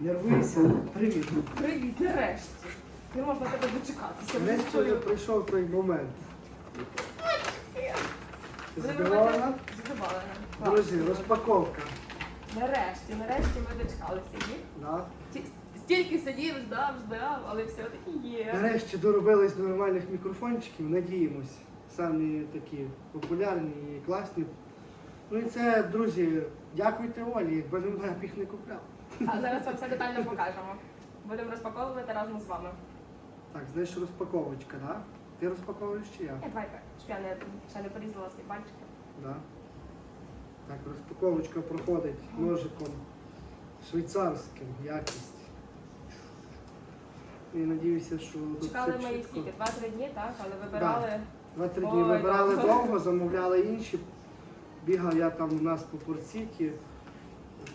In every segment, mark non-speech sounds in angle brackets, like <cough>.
Нервуйся. Привіт. Привіт, нарешті. Не можна тебе дочекатися. Нарешті вже прийшов той момент. Задоволена. Клас. Друзі, розпаковка. Нарешті, нарешті ми дочекалися. Да. Стільки сидів, ждав, ждав, але все-таки є. Нарешті доробились до нормальних мікрофончиків, надіємось. Самі такі популярні і класні. Ну і це, друзі, дякуйте Олі, якби не мене б їх не купляв. А зараз вам все детально покажемо. Будемо розпаковувати разом з вами. Так, знаєш, розпаковочка, да? Ти розпаковуєш чи я? Е, давайте, щоб я не, ще не порізала свої пальчики. Да. Так, розпаковочка проходить ножиком швейцарським, якість. І надіюся, що тут Чекали все ми їх чітко. скільки? Два-три дні, так? Але вибирали. Два-три дні Ой, вибирали довго. довго, замовляли інші. Бігав я там у нас по порціті,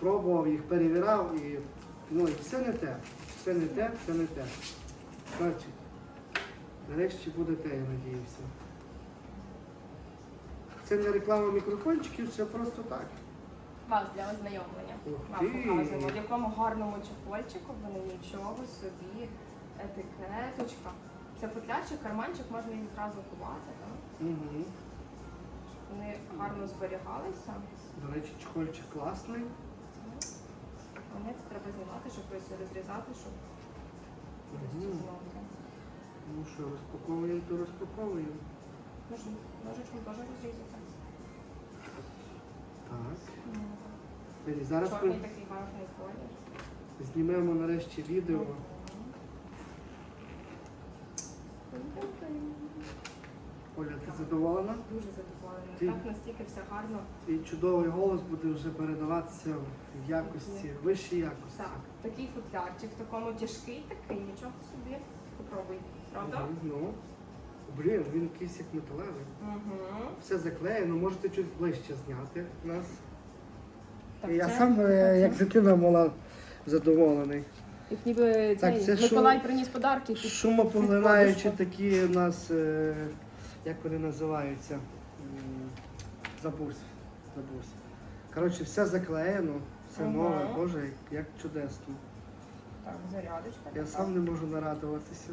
пробував їх, перевірав і ну, і все не те. Все не те, все не те. Значить, нарешті буде те, я надіюся. Це не реклама мікрофончиків, це просто так. Вас для ознайомлення. Ух Вам ти. показуємо, в якому гарному чехольчику вони нічого собі. Етикеточка. Це футлярчик, карманчик, можна їх зразу ховати, так? Угу. щоб вони гарно зберігалися. До речі, чехольчик класний. Вони це треба знімати, щоб ось розрізати, щоб Мгм. розтягнути. Ну що, розпаковуємо, то розпаковуємо. Нож- Ножичком теж розрізати. Так. І зараз Чорний ми такий гарний колір. знімемо нарешті відео. Оля, ти задоволена? Дуже задоволена. Ти- Так настільки все гарно. Твій чудовий голос буде вже передаватися в якості, вищій якості. Так, такий футлярчик, в такому тяжкий такий, нічого собі. Попробуй. Правда? Мгм, Ну, блін, він якийсь як металевий. Угу. Все заклеєно, можете щось ближче зняти нас. Я сам, е, як дитина мала, задоволений. Як ніби Так, цей це що? Миколай приніс подарки. Шумопоглинаючі такі у нас, е, як вони називаються? М, Забусь, забусь. Коротше, все заклеєно, все Ага. нове, боже, як, як чудесно. Так, зарядочка. Я така. сам не можу нарадуватися.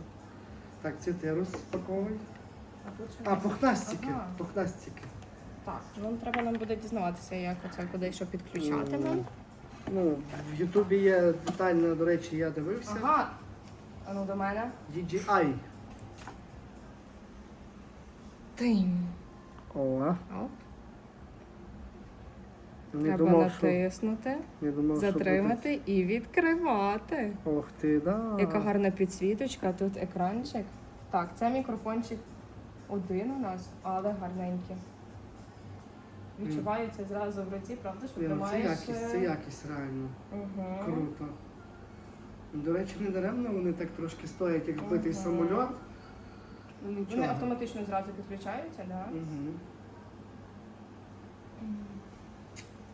Так, це ти розпаковуй. А тут ще А, пухнастики. Ага. Пухнастики. Так, ну треба нам буде дізнаватися, як оце куди що підключати нам. Ну, в Ютубі є детально, до речі, я дивився. Ага. А ну до мене. DJI. Тим. О, Оп. не Треба думав, що, натиснути, не думав, що затримати і відкривати. Ох ти, да. Яка гарна підсвіточка, тут екранчик. Так, це мікрофончик один у нас, але гарненький. Відчувається зразу в руці, правда, що Ні, ну, Це тримаєш. якість, це якість реально. Угу. Круто. До речі, не даремно вони так трошки стоять, як збитий Ага. самольот. Ну Вони нічого. автоматично зразу підключаються, так? Да? Угу.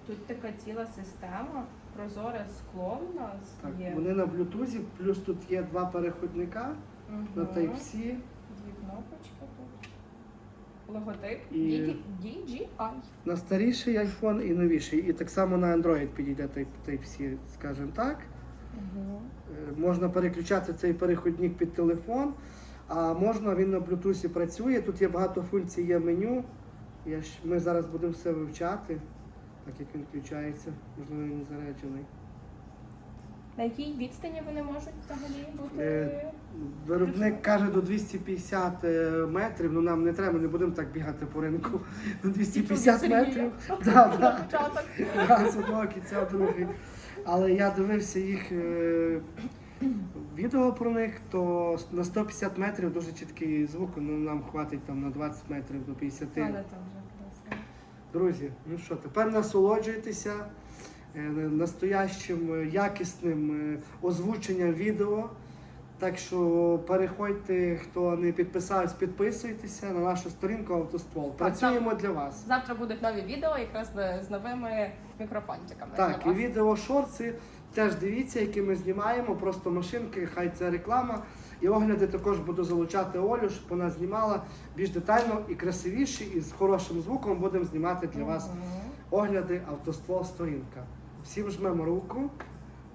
Тут така ціла система, прозоре скло у нас Так, є. вони на блютузі, плюс тут є два переходника Мгм. на Type-C. Дві кнопочки тут. Логотип І- DD DJI. На старіший iPhone і новіший. І так само на Android підійде Type- Type-C, скажімо так. Угу. Е, Можна переключати цей переходник під телефон, а можна він на Bluetooth працює. Тут є багато функцій, є меню. Я ж, ми зараз будемо все вивчати, так як він включається, можливо, він не заряджений. На якій відстані вони можуть взагалі бути? Е, Виробник каже до 250 е, метрів, ну нам не треба, не будемо так бігати по ринку. <laughs> На 250 метрів. <laughs> Да, да. Раз одного кінця другий. Але я дивився їх е, відео про них, то на 150 метрів дуже чіткий звук, ну нам хватить там на 20 метрів до 50. Але там вже красиво. Друзі, ну що, тепер насолоджуйтеся е, настоящим е, якісним е, озвученням відео. Так що переходьте, хто не підписався, підписуйтеся на нашу сторінку Автоствол. Працюємо для вас. Завтра будуть нові відео якраз з- з новими мікрофончиками. Так, для і вас. відео шорти теж дивіться, які ми знімаємо, просто машинки, хай це реклама. І огляди також буду залучати Олю, щоб вона знімала більш детально і красивіше, і з хорошим звуком будемо знімати для вас огляди автоствол сторінка. Всім жмемо руку.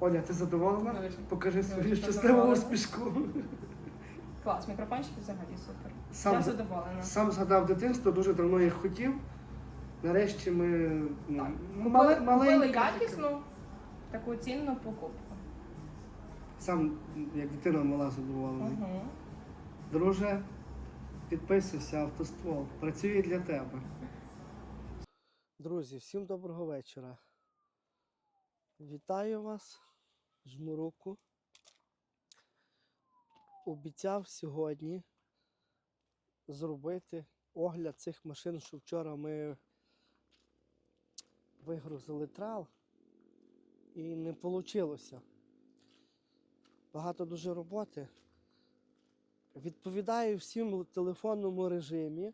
Оля, ти задоволена? Дуже. Покажи свою щасливу успішку. Клас, мікрофончик взагалі супер. Сам, Я задоволена. сам згадав дитинство, дуже давно їх хотів. Нарешті ми ну, Так. мале, Купили, маленькі якісну таку цінну покупку. Сам як дитина мала задоволений. Угу. Друже, підписуйся, автоствол. Працює для тебе. Друзі, всім доброго вечора. Вітаю вас, жму руку. Обіцяв сьогодні зробити огляд цих машин, що вчора ми вигрузили трал і не вийшло. Багато дуже роботи. Відповідаю всім в телефонному режимі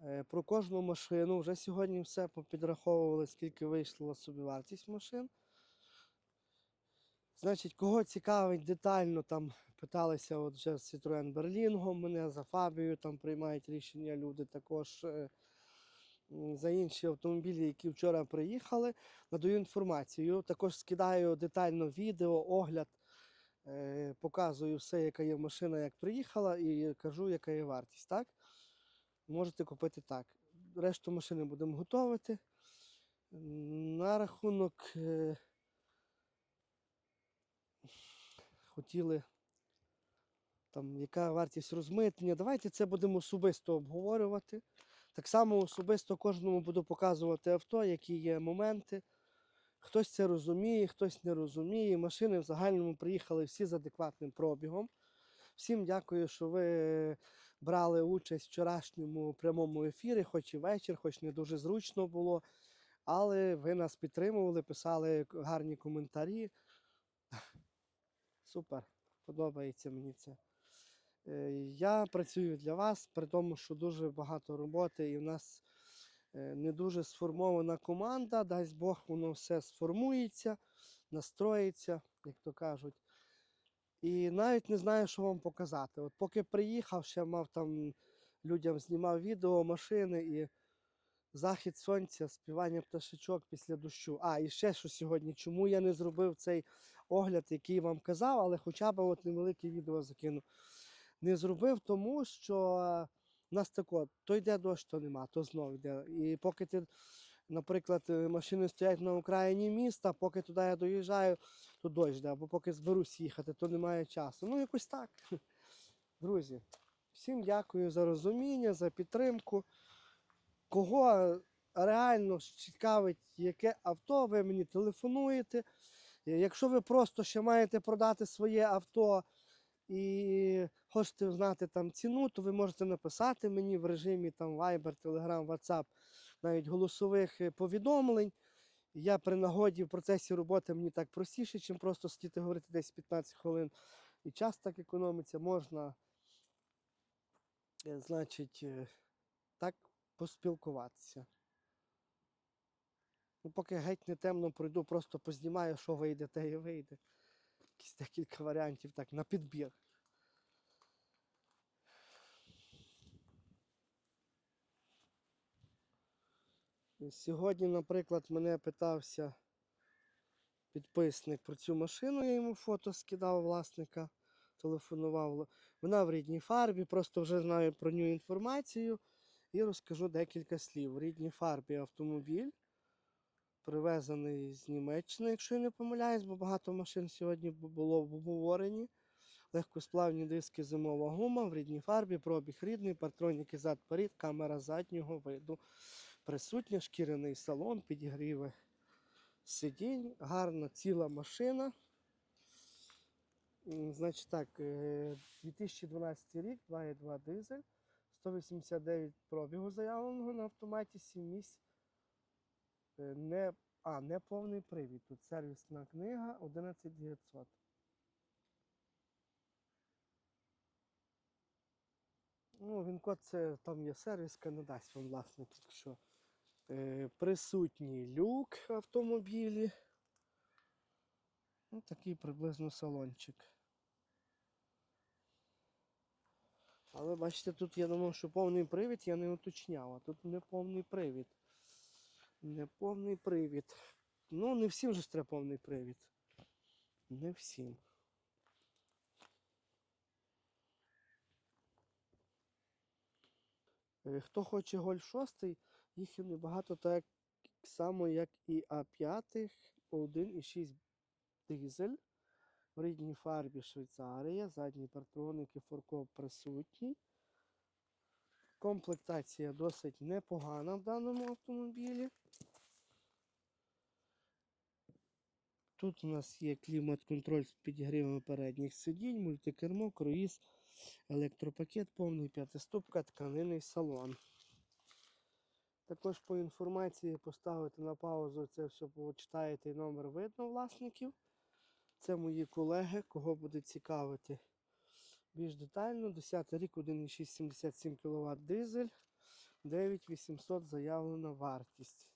е, про кожну машину. Вже сьогодні все попідраховували, скільки вийшла собівартість машин. Значить, кого цікавить детально, там питалися от вже з Citroen Berlingo, мене за Фабією там приймають рішення люди також. За інші автомобілі, які вчора приїхали, надаю інформацію. Також скидаю детально відео, огляд Е, показую все, яка є машина, як приїхала, і кажу, яка є вартість. Так? Можете купити так. Решту машини будемо готувати. На рахунок е, хотіли, там, яка вартість розмитнення. Давайте це будемо особисто обговорювати. Так само особисто кожному буду показувати авто, які є моменти. Хтось це розуміє, хтось не розуміє. Машини в загальному приїхали всі з адекватним пробігом. Всім дякую, що ви брали участь в вчорашньому прямому ефірі, хоч і вечір, хоч не дуже зручно було. Але ви нас підтримували, писали гарні коментарі. Супер, подобається мені це. Е, Я працюю для вас, при тому, що дуже багато роботи, і в нас е, не дуже сформована команда. Дасть Бог, воно все сформується, настроїться, як то кажуть. І навіть не знаю, що вам показати. От поки приїхав, ще мав там людям знімав відео, машини і захід сонця, співання пташечок після дощу. А, і ще що сьогодні. Чому я не зробив цей огляд, який вам казав, але хоча б от невелике відео закину. Не зробив, тому що е, в нас тако, то йде дощ, то нема, то знов йде. І поки ти, наприклад, е, машини стоять на окраїні міста, поки туди я доїжджаю, то дощ йде, або поки зберусь їхати, то немає часу. Ну, якось так. <laughs> Друзі, всім дякую за розуміння, за підтримку. Кого реально цікавить, яке авто, ви мені телефонуєте. Е, Якщо ви просто ще маєте продати своє авто і хочете знати там ціну, то ви можете написати мені в режимі там Viber, Telegram, WhatsApp, навіть голосових е, повідомлень. Я при нагоді в процесі роботи мені так простіше, чим просто сидіти говорити десь 15 хвилин. І час так економиться, можна, е, значить, е, так поспілкуватися. Ну, поки геть не темно пройду, просто познімаю, що вийде, те і вийде. Якісь декілька варіантів так на підбір. Сьогодні, наприклад, мене питався підписник про цю машину, я йому фото скидав власника, телефонував. Вона в рідній фарбі, просто вже знаю про нього інформацію і розкажу декілька слів. В рідній фарбі автомобіль привезений з Німеччини, якщо я не помиляюсь, бо багато машин сьогодні було в обговоренні. Легкосплавні диски, зимова гума в рідній фарбі, пробіг рідний, партроніки зад перед, камера заднього виду. Присутня шкіряний салон, підігріви сидінь, гарна ціла машина. Значить так, е, 2012 рік, 2,2 дизель, 189 пробігу заявленого на автоматі, 7 місць. Е, Не, а, не повний привід. Тут сервісна книга 11900. Ну, він код це там є сервіска, не дасть вам власник, якщо е, присутній люк автомобілі. Ну, такий приблизно салончик. Але бачите, тут я думав, що повний привід я не уточняв, а тут не повний привід. Не повний привід. Ну, не всім же треба повний привід. Не всім. Е, Хто хоче Гольф 6, їх і небагато, так само, як і А5, 1,6 дизель. В рідній фарбі Швейцарія, задні партроники форкоп присутні. Комплектація досить непогана в даному автомобілі. Тут у нас є клімат-контроль з підігрівами передніх сидінь, мультикермо, круїз, електропакет, повний п'ятиступка, тканинний салон. Також по інформації поставити на паузу, це все почитаєте і номер видно власників. Це мої колеги, кого буде цікавити більш детально. 10 рік 1,677 кВт дизель, 9800 заявлена вартість.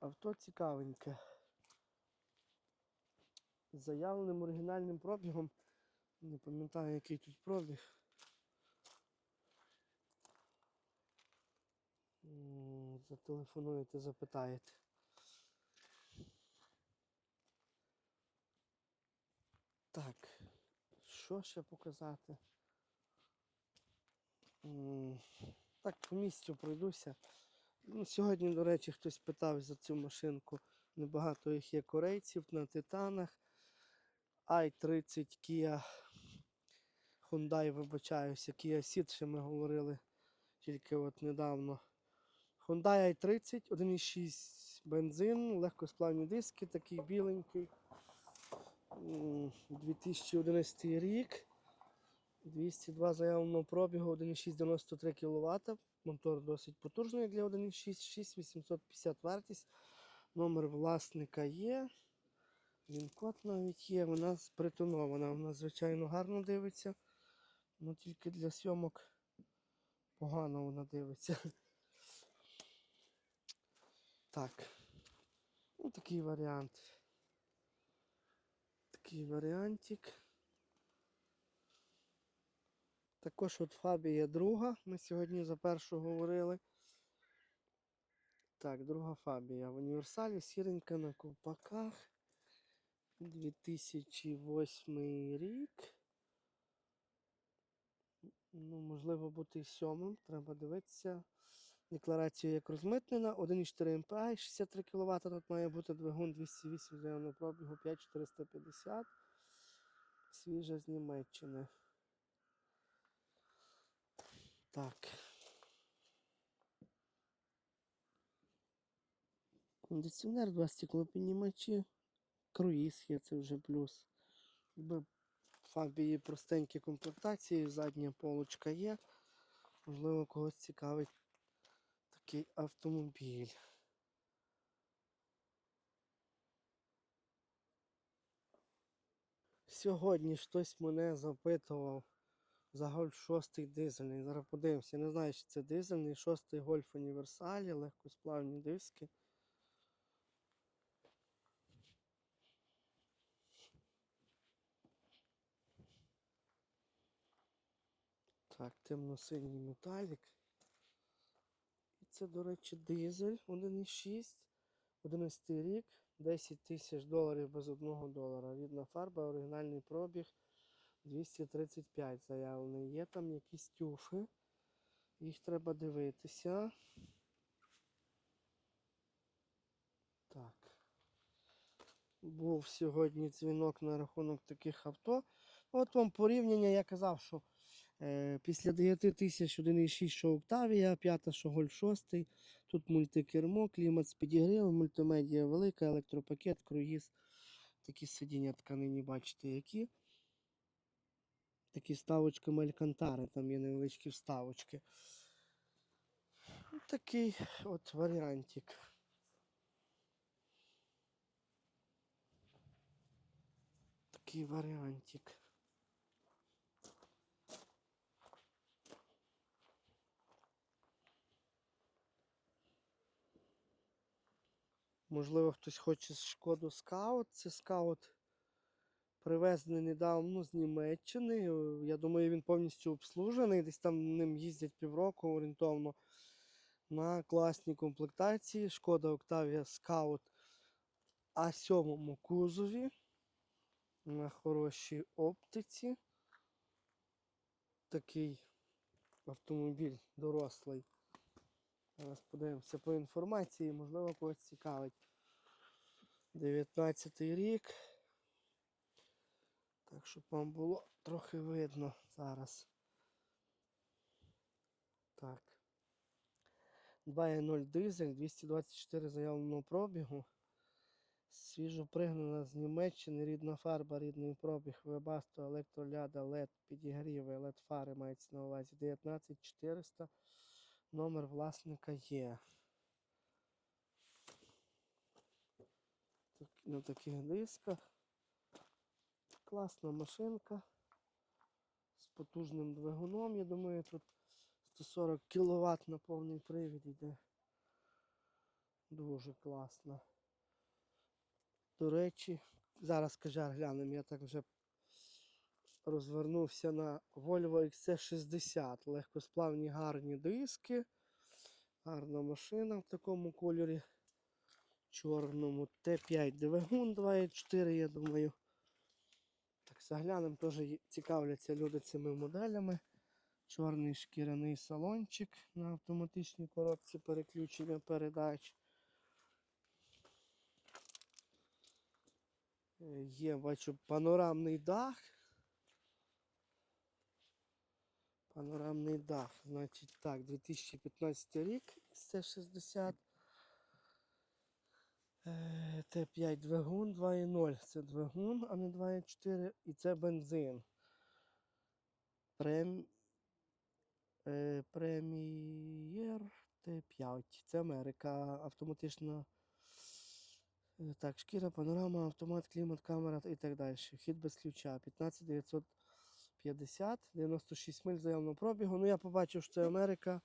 Авто цікавеньке. З заявленим оригінальним пробігом. Не пам'ятаю, який тут пробіг. Зателефонуєте, запитаєте. Так, що ще показати? Так, по місцю пройдуся. Ну, сьогодні, до речі, хтось питав за цю машинку. Небагато їх є корейців на титанах. i30 Kia. Hyundai, вибачаюся, Kia Ceed, ще ми говорили тільки от недавно. Hyundai i30, 1,6 бензин, легкосплавні диски, такий біленький. М, 2011 рік. 202 заявленого пробігу, 1,693 кВт. Мотор досить потужний для 1,6, 6850 вартість. Номер власника є. Він код навіть є. Вона спритонована. Вона, звичайно, гарно дивиться. Ну тільки для зйомок погано вона дивиться. Так. Ну, такий варіант. Такий варіантик. Також от Фабія друга. Ми сьогодні за першу говорили. Так, друга Фабія. В універсалі сіренька на ковпаках. 2008 рік. Ну, можливо, бути і сьомим. Треба дивитися. Декларація як розмитнена. 1,4 МПА, 63 кВт. Тут має бути двигун 208 заявного пробігу 5450. Свіжа з Німеччини. Так. Кондиціонер, два стеклопіднімачі. Круїз є, це вже плюс. Якби Фабії простенькі комплектації, задня полочка є. Можливо, когось цікавить такий автомобіль. Сьогодні хтось мене запитував за гольф 6 дизельний. Зараз подивимося. Не знаю, чи це дизельний, 6 гольф універсалі, легкосплавні диски. Так, темно-синій металік. Це, до речі, дизель 1,6, 11 рік, 10 тисяч доларів без одного долара. Рідна фарба, оригінальний пробіг 235 заявлений. Є там якісь тюфи. Їх треба дивитися. Так. Був сьогодні дзвінок на рахунок таких авто. От вам порівняння, я казав, що після 9 тисяч 1,6 що Октавія, 5 що Гольф 6. Тут мультикермо, клімат з підігрівом, мультимедіа велика, електропакет, круїз. Такі сидіння тканині, бачите, які. Такі вставочки Алькантари, там є невеличкі вставочки. Такий от варіантик. Такий варіантик. Можливо, хтось хоче шкоду скаут. Це скаут привезений недавно з Німеччини. Е, Я думаю, він повністю обслужений. Десь там ним їздять півроку орієнтовно на класній комплектації. Шкода Octavia Scout А7 кузові. на хорошій оптиці. Такий автомобіль дорослий. Зараз подивимося по інформації, можливо, когось цікавить. 19 рік. Так, щоб вам було трохи видно зараз. Так. 2.0 дизель, 224 заявленого пробігу. Свіжо пригнана з Німеччини, рідна фарба, рідний пробіг, вебасто, електроляда, LED, підігріви, LED фари мається на увазі 19400. Номер власника є. На таких дисках. Класна машинка з потужним двигуном. Я думаю, тут 140 кВт на повний привід йде. Дуже класно. До речі, зараз кажар глянемо, я так вже розвернувся на Volvo XC60. Легкосплавні гарні диски. Гарна машина в такому кольорі. Чорному. Т5 двигун 2.4, я думаю. Так, заглянемо, теж цікавляться люди цими моделями. Чорний шкіряний салончик на автоматичній коробці переключення передач. Е, Є, бачу, панорамний дах. Панорамний дах. Значить так, 2015 рік С60. Е, Т5 двигун 2.0. Це двигун, а не 2.4. І це бензин. Прем... Е, Прем'єр Т5. Це Америка. Автоматична. Е, Так, шкіра, панорама, автомат, клімат, камера і так далі. Вхід без ключа. 15950, 96 миль заявного пробігу. Ну я побачив, що це Америка,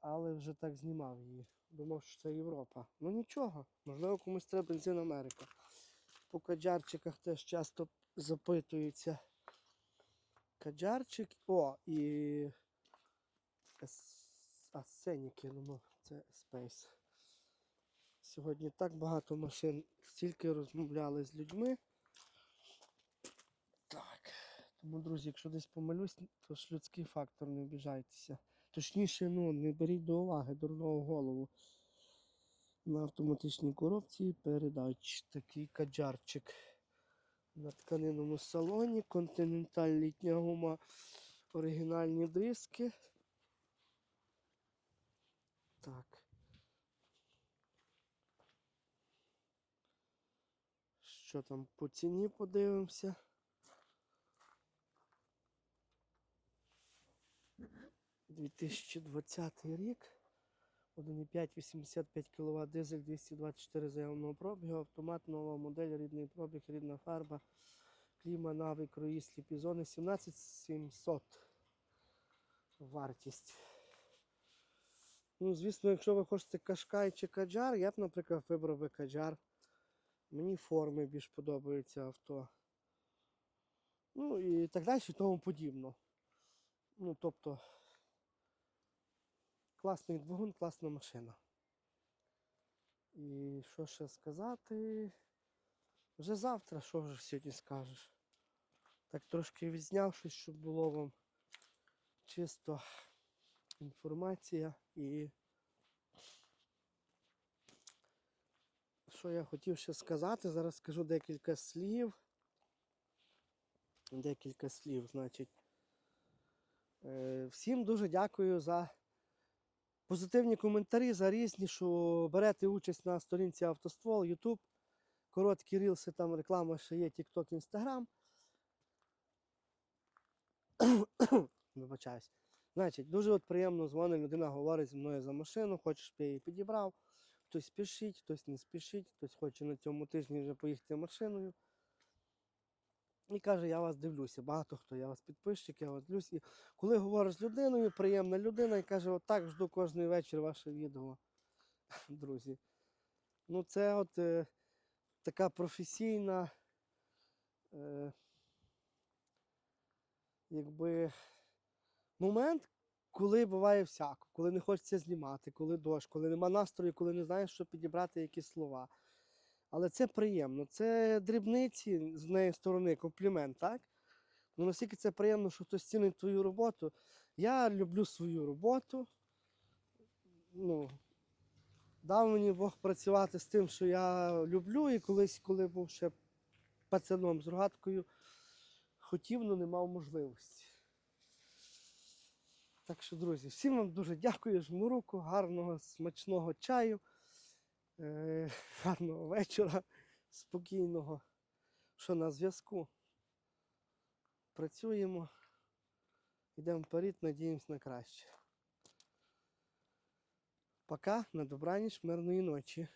але вже так знімав її. Думав, що це Європа. Ну нічого, можливо, комусь треба бензин Америка. По каджарчиках теж часто запитуються. Каджарчик. О, і Ес- а, Сенік, я думав, це Space. Сьогодні так багато машин, стільки розмовляли з людьми. Тому, друзі, якщо десь помилюсь, то ж людський фактор, не обіжайтеся. Точніше, ну, не беріть до уваги дурного голову. На автоматичній коробці передач такий каджарчик. На тканинному салоні, континенталь літня гума, оригінальні диски. Так. Що там по ціні подивимося. – 2020 рік. 1,5 85 кВт дизель 224 заявного пробігу, автомат, нова модель, рідний пробіг, рідна фарба, кліма, нави, круїз, сліпі зони 17700 вартість. Ну, звісно, якщо ви хочете кашкай чи каджар, я б, наприклад, вибрав би каджар. Мені форми більш подобаються авто. Ну і так далі, і тому подібно. Ну, тобто, класний двигун, класна машина. І що ще сказати? Вже завтра, що вже сьогодні скажеш? Так трошки відзнявшись, щоб було вам чисто інформація і що я хотів ще сказати, зараз скажу декілька слів. Декілька слів, значить. Е, Всім дуже дякую за позитивні коментарі, за різні, що берете участь на сторінці Автоствол, YouTube. Короткі рілси, там реклама ще є, TikTok, <coughs> Instagram. Вибачаюсь. Значить, дуже от приємно дзвонить, людина говорить зі мною за машину, хочеш, я її підібрав. Хтось спішить, хтось не спішить, хтось хоче на цьому тижні вже поїхати машиною. І каже, я вас дивлюся. Багато хто, я вас підписчик, я вас дивлюсь. І коли говориш з людиною, приємна людина і каже, отак жду кожний вечір ваше відео. <laughs> Друзі. Ну, це от е, така професійна. Е, якби момент, коли буває всяко, коли не хочеться знімати, коли дощ, коли нема настрою, коли не знаєш, що підібрати якісь слова. Але це приємно. Це дрібниці з неї сторони, комплімент, так? Ну наскільки це приємно, що хтось цінить твою роботу. Я люблю свою роботу. Ну, дав мені Бог працювати з тим, що я люблю, і колись, коли був ще пацаном з рогаткою, хотів, але не мав можливості. Так що, друзі, всім вам дуже дякую, жму руку, гарного, смачного чаю, гарного вечора, спокійного. Що на зв'язку. Працюємо, йдемо вперед, надіємось на краще. Пока, на добраніч, мирної ночі.